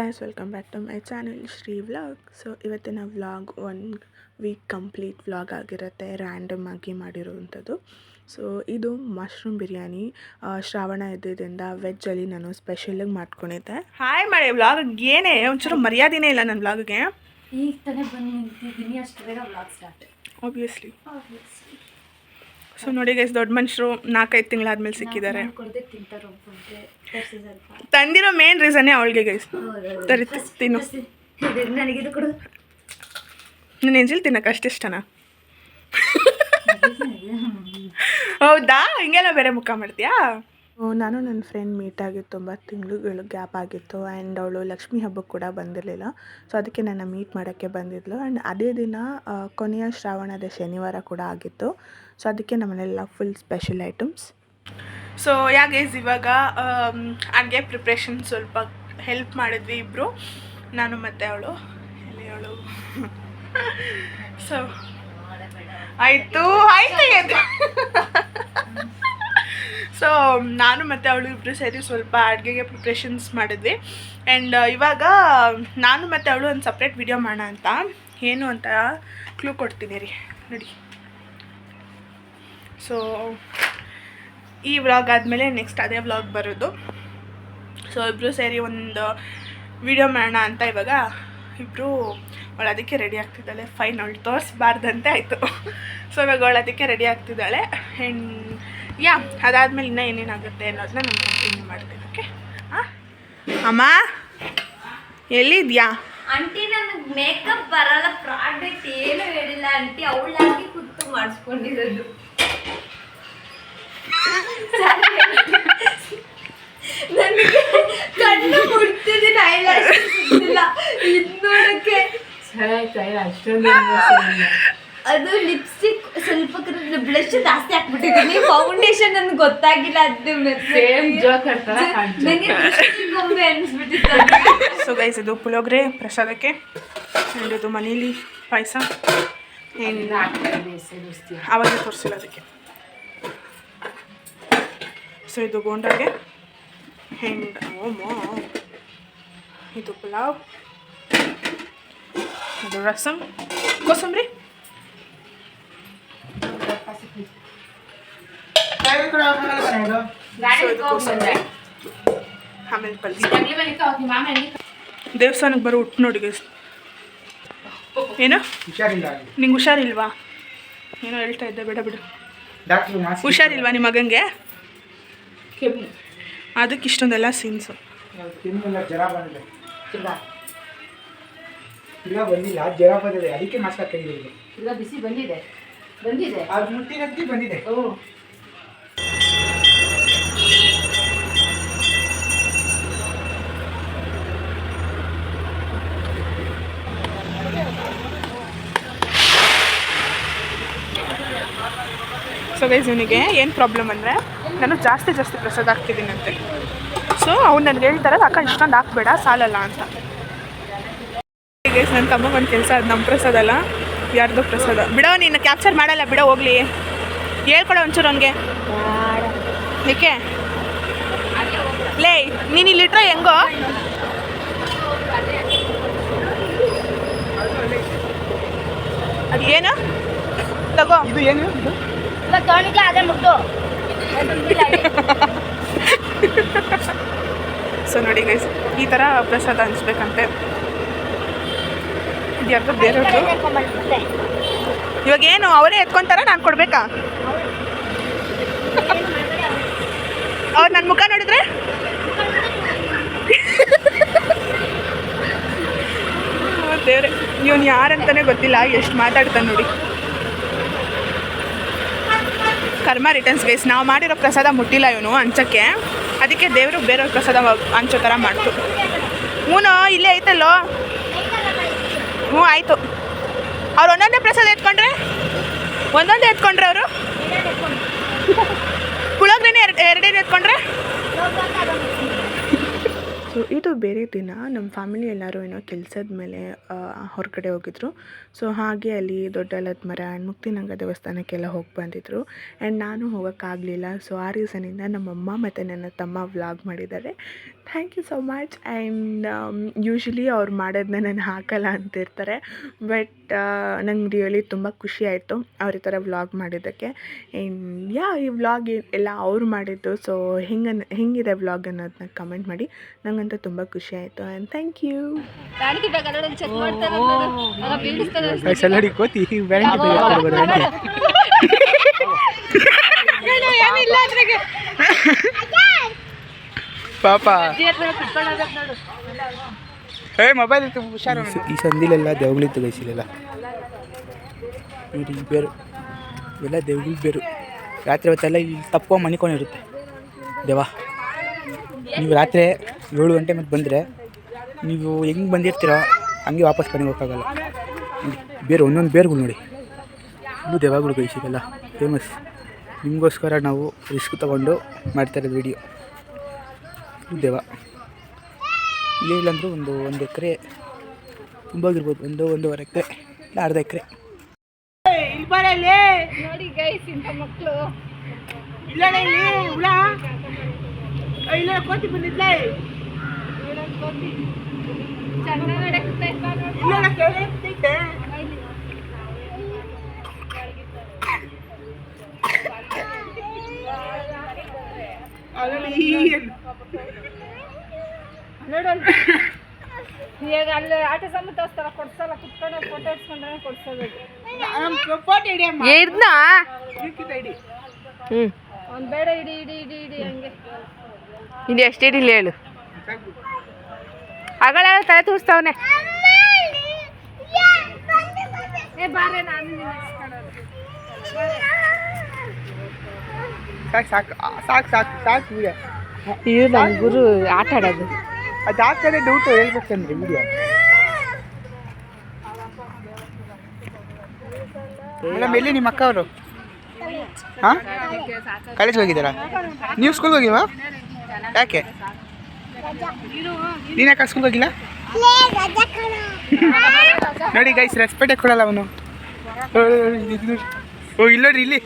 Guys welcome back to my channel Shri vlog so ಇವತ್ತಿನ vlog one week complete vlog ಆಗಿರುತ್ತೆ random ಆಗಿ ಮಾಡಿರುವಂಥದ್ದು. So ಇದು mushroom biryani Shravana ಇದ್ದಿದ್ದರಿಂದ ವೆಜ್ಜಲ್ಲಿ ನಾನು ಸ್ಪೆಷಲಾಗಿ ಮಾಡ್ಕೊಂಡಿದ್ದೆ. ಹಾಯ್ ಮಾಡಿ ವ್ಲಾಗ್ ಏನೇ? ಒಂಚೂರು ಮರ್ಯಾದೆನೇ ಇಲ್ಲ ನನ್ನ ವ್ಲಾಗ್ಗೆ ಈಗ ತಾನೇ ಬಂದು ನಿಂತಿದ್ದೀನಿ ಅಷ್ಟು ಬೇಗ ವ್ಲಾಗ್ ಸ್ಟಾರ್ಟ್ ಆಬ್ವಿಯಸ್ಲಿ ಸೊ ನೋಡಿ ಗೈಸ್ ದೊಡ್ಡ ಮನುಷ್ಯರು ನಾಲ್ಕೈದು ತಿಂಗಳಾದ್ಮೇಲೆ ಸಿಕ್ಕಿದ್ದಾರೆ. ತಂದಿರೋ ಮೇನ್ ರೀಸನ್ನೇ ಅವಳಿಗೆ ಗೈಸ್ ತರಿ ತಿನ್ನು. ನನ್ನ ಎಂಜಿಲ್ ತಿನ್ನಕ್ಕೆ ಅಷ್ಟು ಇಷ್ಟನಾ? ಹೌದಾ? ಹಿಂಗೆಲ್ಲ ಬೇರೆ ಮುಖ ಮಾಡ್ತೀಯಾ? ನಾನು ನನ್ನ ಫ್ರೆಂಡ್ ಮೀಟ್ ಆಗಿ ತುಂಬ ತಿಂಗಳುಗಳು ಗ್ಯಾಪ್ ಆಗಿತ್ತು ಆ್ಯಂಡ್ ಅವಳು ಲಕ್ಷ್ಮಿ ಹಬ್ಬಕ್ಕೆ ಕೂಡ ಬಂದಿರಲಿಲ್ಲ. ಸೊ ಅದಕ್ಕೆ ನನ್ನ ಮೀಟ್ ಮಾಡೋಕ್ಕೆ ಬಂದಿದ್ಲು ಆ್ಯಂಡ್ ಅದೇ ದಿನ ಕೊನೆಯ ಶ್ರಾವಣದ ಶನಿವಾರ ಕೂಡ ಆಗಿತ್ತು. ಸೊ ಅದಕ್ಕೆ ನಮ್ಮನೆಲ್ಲ ಫುಲ್ ಸ್ಪೆಷಲ್ ಐಟಮ್ಸ್ ಸೊ ಯಾಕೆ ಇವಾಗ ಅಡುಗೆ ಪ್ರಿಪ್ರೇಷನ್ ಸ್ವಲ್ಪ ಹೆಲ್ಪ್ ಮಾಡಿದ್ವಿ ಇಬ್ಬರು ನಾನು ಮತ್ತೆ ಅವಳು. ಎಲ್ಲಿ ಅವಳು? ಸೊ ಆಯಿತು ಆಯಿತು. ಸೊ ನಾನು ಮತ್ತು ಅವಳು ಇಬ್ಬರು ಸೇರಿ ಸ್ವಲ್ಪ ಅಡುಗೆಗೆ ಪ್ರಿಪ್ರೇಷನ್ಸ್ ಮಾಡಿದ್ವಿ. ಆ್ಯಂಡ್ ಇವಾಗ ನಾನು ಮತ್ತು ಅವಳು ಒಂದು ಸಪ್ರೇಟ್ ವಿಡಿಯೋ ಮಾಡೋಣ ಅಂತ. ಏನು ಅಂತ ಕ್ಲೂ ಕೊಡ್ತೀನಿ ರೀ. ನೋಡಿ. ಸೊ ಈ ವ್ಲಾಗ್ ಆದಮೇಲೆ ನೆಕ್ಸ್ಟ್ ಅದೇ ವ್ಲಾಗ್ ಬರೋದು. ಸೊ ಇಬ್ಬರು ಸೇರಿ ಒಂದು ವಿಡಿಯೋ ಮಾಡೋಣ ಅಂತ ಇವಾಗ ಇಬ್ಬರು ಅವಳು ಅದಕ್ಕೆ ರೆಡಿ ಆಗ್ತಿದ್ದಾಳೆ. ಫೈನ್ ಅವಳು ತೋರಿಸ್ಬಾರ್ದಂತೆ ಆಯಿತು. ಸೊ ಇವಾಗ ಅವಳು ಅದಕ್ಕೆ ರೆಡಿ ಆಗ್ತಿದ್ದಾಳೆ. ಆ್ಯಂಡ್ ಯಾ ಅದಾದಮೇಲೆ ಇನ್ನೂ ಏನೇನಾಗುತ್ತೆ ಅನ್ನೋದನ್ನ ನಾನು ಕಂಟಿನ್ಯೂ ಮಾಡ್ತೀನಿ ಓಕೆ ಹಾಂ ಅಮ್ಮ ಎಲ್ಲಿದ್ಯಾ? ಆಂಟಿ ನನಗೆ ಮೇಕಪ್ ಬರಲ್ಲ ಪ್ರಾಡಕ್ಟ್ ಏನು ಹೇಳಿಲ್ಲ ಆಂಟಿ ಅವಳಾಗಿ ಕುತ್ತು ಮಾಡಿಸ್ಕೊಂಡಿರೋದು. ನನಗೆ ಕಣ್ಣು ಮುಡ್ತಿದ್ದೀನಿ ಐಲಾಶ್ ಸಿಗ್ತಿಲ್ಲ ಇದು ನೋಡಕ್ಕೆ. ಅದು ಲಿಪ್ಸ್ಟಿಕ್ ಸ್ವಲ್ಪ ಬ್ಲಶ್ ಜಾಸ್ತಿ ಹಾಕ್ಬಿಟ್ಟಿದ್ದೀನಿ. ಫೌಂಡೇಶನ್ ನನ್ಗೆ ಗೊತ್ತಾಗಿಲ್ಲ ಅದು ನನಗೆ ಗೊಂಬೆ ಅನ್ಸ್ಬಿಟ್ಟಿತ್ತು. ಸೊ ಗೈಸ್ ಇದು ಪುಳಿಯೋಗರೆ ಪ್ರಸಾದಕ್ಕೆ ಆ್ಯಂಡ್ ಇದು ಮನೇಲಿ ಪಾಯಸ. ಆವಾಗ ತೋರಿಸಿಲ್ಲ ಅದಕ್ಕೆ. ಸೊ ಇದು ಗೋಂಡಾಗೆ ಆ್ಯಂಡ್ ಓಮೋ ಇದು ಪುಲಾವ್. ಇದು ರಸಮ್ ಕೋಸಂಬರಿ. ಆಮೇಲೆ ದೇವಸ್ಥಾನಕ್ಕೆ ಬರೋ ಉಟ್ಟು ನೋಡಿ ಏನು? ನಿಂಗೆ ಹುಷಾರಿಲ್ವಾ? ಏನೋ ಹೇಳ್ತಾ ಇದ್ದೆ ಬೇಡ ಬಿಡು. ಹುಷಾರಿಲ್ವಾ ನಿಮ್ಮ ಮಗಂಗೆ? ಅದಕ್ಕೆ ಇಷ್ಟೊಂದೆಲ್ಲ ಸೀನ್ಸು. ಇಲ್ಲ ಬಂದಿಲ್ಲ ಜ್ವರ ಬಂದಿದೆ. ಅದಕ್ಕೆ ಮಾಸ್ಕ್ ಬಿಸಿ ಬಂದಿದೆ. ಬಂದಿದೆ. ಅದು ಬಂದಿದೆ. ಸೊ ಗೈಸ್ ಇವನಿಗೆ ಏನು ಪ್ರಾಬ್ಲಮ್ ಅಂದರೆ, ನಾನು ಜಾಸ್ತಿ ಜಾಸ್ತಿ ಪ್ರಸಾದ ಹಾಕ್ತಿದ್ದೀನಂತೆ ಸೊ ಅವ್ನು ನನಗೆ ಹೇಳ್ತಾರೆ ಅಕ್ಕ, ಇಷ್ಟೊಂದು ಹಾಕ್ಬೇಡ, ಸಾಲಲ್ಲ ಅಂತ. ಗೈಸ್ ನನ್ನ ತಮ್ಮ ಒಂದು ಕೆಲಸ ಅದು ನಮ್ಮ ಪ್ರಸಾದ ಅಲ್ಲ, ಯಾರ್ದೋ ಪ್ರಸಾದ. ಬಿಡೋ, ನೀನು ಕ್ಯಾಪ್ಚರ್ ಮಾಡಲ್ಲ, ಬಿಡೋ, ಹೋಗ್ಲಿ. ಹೇಳ್ಕೊಡೋ ಒಂಚೂರು ಅವನಿಗೆ. ಏಕೆ ಲೇ, ನೀನು ಇಲ್ಲಿಟ್ರೆ ಹೆಂಗೋ? ಅದು ಏನು? ತಗೋ. ಇದು ಏನು? ಸೊ ನೋಡಿ ಗೈಸ್ ಈ ಥರ ಪ್ರಸಾದ ಹಂಚ್ಬೇಕಂತೆ. ಇದು ಯಾರ್ದೋ ಇವಾಗ ಏನು ಅವರೇ ಎತ್ಕೊಂತಾರ ನಾನು ಕೊಡ್ಬೇಕಾ? ಅವ್ರು ನನ್ನ ಮುಖ ನೋಡಿದ್ರೆ? ದೇವ್ರೆ ಇವನು ಯಾರಂತಾನೆ ಗೊತ್ತಿಲ್ಲ ಎಷ್ಟು ಮಾತಾಡ್ತಾನೆ ನೋಡಿ. ಕರ್ಮ ರಿಟರ್ನ್ಸ್ ಬೇಸ್ ನಾವು ಮಾಡಿರೋ ಪ್ರಸಾದ ಮುಟ್ಟಿಲ್ಲ ಇವನು ಹಂಚಕ್ಕೆ ಅದಕ್ಕೆ ದೇವರು ಬೇರೆಯವ್ರ ಪ್ರಸಾದ ಹಂಚೋ ಥರ ಮಾಡ್ತು. ಹ್ಞೂ ಇಲ್ಲೇ ಐತಲ್ಲೋ? ಹ್ಞೂ, ಆಯಿತು. ಅವ್ರು ಒಂದೊಂದೇ ಪ್ರಸಾದ ಎತ್ಕೊಂಡ್ರೆ? ಒಂದೊಂದೇ ಎತ್ಕೊಂಡ್ರೆ ಅವರು? ಸೊ ಇದು ಬೇರೆ ದಿನ ನಮ್ಮ ಫ್ಯಾಮಿಲಿ ಎಲ್ಲರೂ ಏನೋ ಕೆಲಸದ ಮೇಲೆ ಹೊರಗಡೆ ಹೋಗಿದ್ರು. ಸೊ ಹಾಗೆ ಅಲ್ಲಿ ದೊಡ್ಡ ಆಲದ ಮರ ಆ್ಯಂಡ್ ಮುಕ್ತಿನಂಗ ದೇವಸ್ಥಾನಕ್ಕೆಲ್ಲ ಹೋಗಿ ಬಂದಿದ್ರು. ಆ್ಯಂಡ್ ನಾನು ಹೋಗೋಕ್ಕಾಗಲಿಲ್ಲ. ಸೊ ಆ ರೀಸನಿಂದ ನಮ್ಮಮ್ಮ ಮತ್ತು ನನ್ನ ತಮ್ಮ ವ್ಲಾಗ್ ಮಾಡಿದ್ದಾರೆ. Thank you so much and usually ಅವ್ರು ಮಾಡೋದನ್ನ ನಾನು ಹಾಕಲ್ಲ ಅಂತಿರ್ತಾರೆ. ಬಟ್ ನಂಗೆ ರಿಯಲಿ ತುಂಬ ಖುಷಿ ಆಯಿತು ಅವ್ರ ಈ ಥರ ವ್ಲಾಗ್ ಮಾಡಿದ್ದಕ್ಕೆ. ಆ್ಯಂಡ್ ಯಾ ಈ ವ್ಲಾಗ್ ಎಲ್ಲ ಅವ್ರು ಮಾಡಿದ್ದು ಸೊ ಹೆಂಗೆ ಹೆಂಗಿದೆ ವ್ಲಾಗ್ ಅನ್ನೋದನ್ನ ಕಮೆಂಟ್ ಮಾಡಿ. ನಂಗಂತೂ ತುಂಬ ಖುಷಿ ಆಯಿತು ಆ್ಯಂಡ್ ಥ್ಯಾಂಕ್ ಯು ಪಾಪ. ಏ ಮೊಬೈಲ್ ಇತ್ತು ಹುಷಾರು ಈ ಸಂದಿಲೆಲ್ಲ ದೇವಗಳಿತ್ತು ಗೈಸಿಲೆಲ್ಲ ಈ ಬೇರು. ಇವೆಲ್ಲ ದೇವ್ಗಳ ಬೇರು. ರಾತ್ರಿ ಹೊತ್ತೆಲ್ಲ ಇಲ್ಲಿ ತಪ್ಪೋ ಮನಿಕೊಂಡಿರುತ್ತೆ ದೇವ ನೀವು ರಾತ್ರಿ ಏಳು ಗಂಟೆ ಮತ್ತೆ ಬಂದರೆ ನೀವು ಹೆಂಗೆ ಬಂದಿರ್ತೀರೋ ಹಂಗೆ ವಾಪಸ್ ಮನೆಗೆ ಹೋಗೋಕ್ಕಾಗಲ್ಲ. ಬೇರೆ, ಒಂದೊಂದು ಬೇರುಗಳು ನೋಡಿ. ಇನ್ನು ದೇವಗಳು ಗೈಸಿಗೆಲ್ಲ ಫೇಮಸ್ ನಿಮಗೋಸ್ಕರ ನಾವು ರಿಸ್ಕ್ ತೊಗೊಂಡು ಮಾಡ್ತಾರೆ ವೀಡಿಯೋ ವಿಡಿಯೋ ದೇವ ಇಲ್ಲಿ ಇಲ್ಲಾಂದ್ರೂ ಒಂದು ಒಂದು ಎಕರೆ ತುಂಬೋಗಿರ್ಬೋದು ಒಂದು ಒಂದೂವರೆ ಎಕರೆ ಇಲ್ಲ ಅರ್ಧ ಎಕರೆ. ನೋಡಿ ಗೈಸ್ ಇಂಥ ಮಕ್ಕಳು ಚಂದ ನಡಕ್ತಾ ನೋಡೋಣ ಈಗ ಅಲ್ಲಿ ಆಟ ಸಮೇತ ತೋರಿಸ್ತಾರ ಕೊಡ್ಸಲ್ಲ ಕುತ್ಕೊಂಡು ಫೋಟೋ ಇಡ್ಸ್ಕೊಂಡ್ರೆ ಕೊಡ್ಸೋದು ಇದನ್ನ ಹ್ಞೂ ಒಂದ್ ಬೇಡ ಇಡಿ ಇಡಿ ಇಡಿ ಇಡಿ ಹಂಗೆ ಇದು ಎಷ್ಟು ಇಡಿಲ್ಲ ಹೇಳು ಆಗಳ ತಲೆ ತೋರಿಸ್ತಾವನೆ ಏ ಬಾರೆ ನಾನು. ಸಾಕು ಸಾಕು ಸಾಕು ಸಾಕು ಸಾಕು ಇದು ನಮ್ಮ ಗುರು ಆಟ ಆಡೋದು ಅದು ಡೌಟ್ ಹೇಳ್ಬೇಕಂದ್ರೆ ವಿಡಿಯೋ ಮೇಡಮ್ ಎಲ್ಲಿ ನಿಮ್ಮ ಅಕ್ಕ ಅವರು? ಹಾಂ? ಕಾಲೇಜ್ಗೆ ಹೋಗಿದ್ದೀರಾ? ನೀವು ಸ್ಕೂಲ್ಗೆ ಹೋಗಿವಾ ಯಾಕೆ? ನೀನು ಯಾಕೆ ಸ್ಕೂಲ್ಗೆ ಹೋಗಿಲ್ಲ? ನೋಡಿ ಗೈಸ್ ರೆಸ್ಪೆಕ್ಟೇ ಕೊಡಲ್ಲ ಅವನು. ಓ ಇಲ್ಲ ನೋಡ್ರಿ ಇಲ್ಲಿ.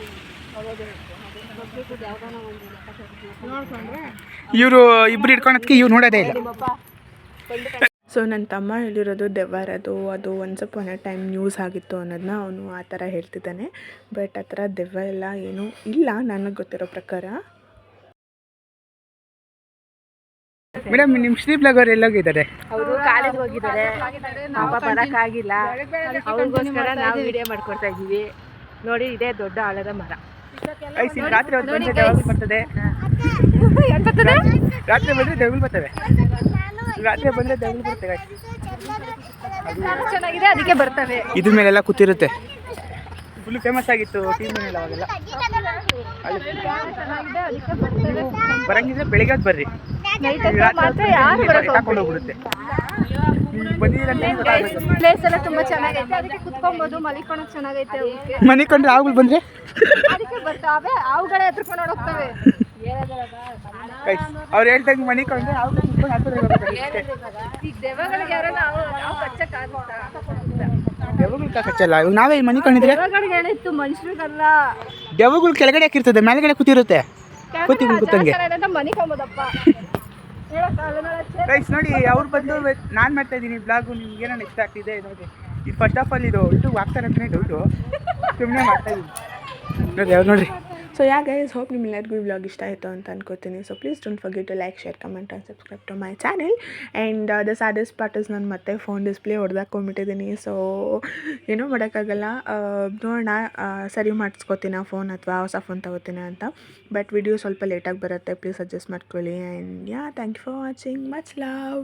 ಇವರು ಇಬ್ರು ಹಿಡ್ಕೊಳೋದಕ್ಕೆ ಇವ್ರು ನೋಡೋದೇ ಇಲ್ಲ. ಸೊ ನನ್ನ ತಮ್ಮ ಹೇಳಿರೋದು ದೆವ್ವರದು ಅದು ಒನ್ಸ್ ಸ್ವಲ್ಪ ಅ ಟೈಮ್ ನ್ಯೂಸ್ ಆಗಿತ್ತು ಅನ್ನೋದನ್ನ ಅವನು ಆ ಥರ ಹೇಳ್ತಿದ್ದಾನೆ. ಬಟ್ ಆ ಥರ ದೆವ್ವ ಎಲ್ಲ ಏನೂ ಇಲ್ಲ ನನಗೆ ಗೊತ್ತಿರೋ ಪ್ರಕಾರ. ಮೇಡಮ್ ನಿಮ್ಮ ಶ್ರೀ ಬ್ಲಾಗ್ ಅವ್ರು ಎಲ್ಲೋಗಿದ್ದಾರೆ ಅವರು ಕಾಲೇಜ್ ಹೋಗಿದ್ದಾರೆ. ಪಾಪ ಬರೋಕ್ಕಾಗಿಲ್ಲ ಅವ್ರಿಗೋಸ್ಕರ ನಾವು ವಿಡಿಯೋ ಮಾಡ್ಕೊಡ್ತಾ ಇದ್ದೀವಿ. ನೋಡಿ ಇದೇ ದೊಡ್ಡ ಆಳದ ಮರ. ರಾತ್ರಿ ಹೊತ್ತು ಬಂದ್ರೆ ದೆವ್ವಗಳು ಬರ್ತದೆ ರಾತ್ರಿ ಬಂದ್ರೆ ದೇವಿಲ್ ಬರ್ತವೆ. ರಾತ್ರಿ ಬಂದ್ರೆ ದೇವಿಲ್ ಬರ್ತವೆ. ಚೆನ್ನಾಗಿದೆ ಅದಕ್ಕೆ ಬರ್ತವೆ. ಇದ್ರ ಮೇಲೆಲ್ಲ ಕೂತಿರುತ್ತೆ. ಫುಲ್ ಫೇಮಸ್ ಆಗಿತ್ತು ಟಿ ಮೇಲೆ ಅವಾಗೆಲ್ಲ. ಬರಂಗಿದ್ರೆ ಬೆಳಿಗ್ಗೆ ಹೊತ್ತು ಬರ್ರಿ. ತಕೊಂಡು ಹೋಗ್ಬಿಡುತ್ತೆ. ಪ್ಲೇಸ್ ಎಲ್ಲ ತುಂಬಾ ಚೆನ್ನಾಗೈತೆ. ಅದಕ್ಕೆ ಕುತ್ಕೊಬೋದು ಮಲಿಕೊಳಕ್ ಚೆನ್ನಾಗೈತೆ ಅವಕ್ಕೆ ಮನೆ ಕಂಡ್ರೆ ಆವುಗಳು ಬಂದ್ರೆ? ಅದಕ್ಕೆ ಬರ್ತಾವೆ ಆವುಗಳೇ ಎತ್ಕೊಂಡು ಹೋಗ್ತವೆ ಅವ್ರು ಹೇಳ್ದಂಗೆ ಮನೆ ಕಂಡ್ರೆ ಕುತ್ಕೊಂಡು ದೆವ್ವಗಳು ಕಚ್ಚಲ್ಲ? ಇವಾಗ ನಾವೇ ಮನೆ ಕೊಂಡಿದ್ರೆ ಮನುಷ್ಯರಿಗಲ್ಲ. ದೆವ್ವಗಳು ಕೆಳಗಡೆ ಹಾಕಿರ್ತದೆ ಮೇಲ್ಗಡೆ ಕೂತಿರುತ್ತೆ. ಕೂತಿ ಕೂತಂಗೆ ಗೈಸ್ ನೋಡಿ ಅವ್ರು ಬಂದು ನಾನು ಮಾಡ್ತಾ ಇದ್ದೀನಿ ಬ್ಲಾಗು ನಿಮ್ಗೆ ಏನೋ ಇಷ್ಟ ಆಗ್ತಿದೆ ನೋಡಿ. ಇದು ಫಸ್ಟ್ ಆಫ್ ಆಲ್ ಇದು ಉಲ್ಟು ಆಗ್ತಾರೆ ಅಂತಲೇ ಡೌಟು ಸುಮ್ಮನೆ ಮಾಡ್ತಾ ಇದ್ದೀನಿ ನೋಡಿ ಅವ್ರು ನೋಡ್ರಿ. ಸೊ ಯಾ ಗೈಸ್ ಹೋಪ್ ನಿಮ್ಮೆಲ್ಲರಿಗೂ ಈ ವ್ಲಾಗ್ ಇಷ್ಟ ಆಯಿತು ಅಂತ ಅನ್ಕೋತೀನಿ so please don't forget to like share comment and subscribe to my channel and the saddest part is ನಾನು ಮತ್ತೆ ಫೋನ್ ಡಿಸ್ಪ್ಲೇ ಹೊಡೆದಾಕೊಂಡ್ಬಿಟ್ಟಿದ್ದೀನಿ ಸೊ ಏನೂ ಮಾಡೋಕ್ಕಾಗಲ್ಲ. ಆ, ನೋಡೋಣ ಸರಿ ಮಾಡಿಸ್ಕೋತೀನಿ ಫೋನ್ ಅಥವಾ ಹೊಸ ಫೋನ್ ತಗೋತೀನಿ ಅಂತ. ಬಟ್ ವಿಡಿಯೋ ಸ್ವಲ್ಪ ಲೇಟಾಗಿ ಬರುತ್ತೆ. ಪ್ಲೀಸ್ ಅಡ್ಜಸ್ಟ್ ಮಾಡ್ಕೊಳ್ಳಿ. And yeah thank you for watching much love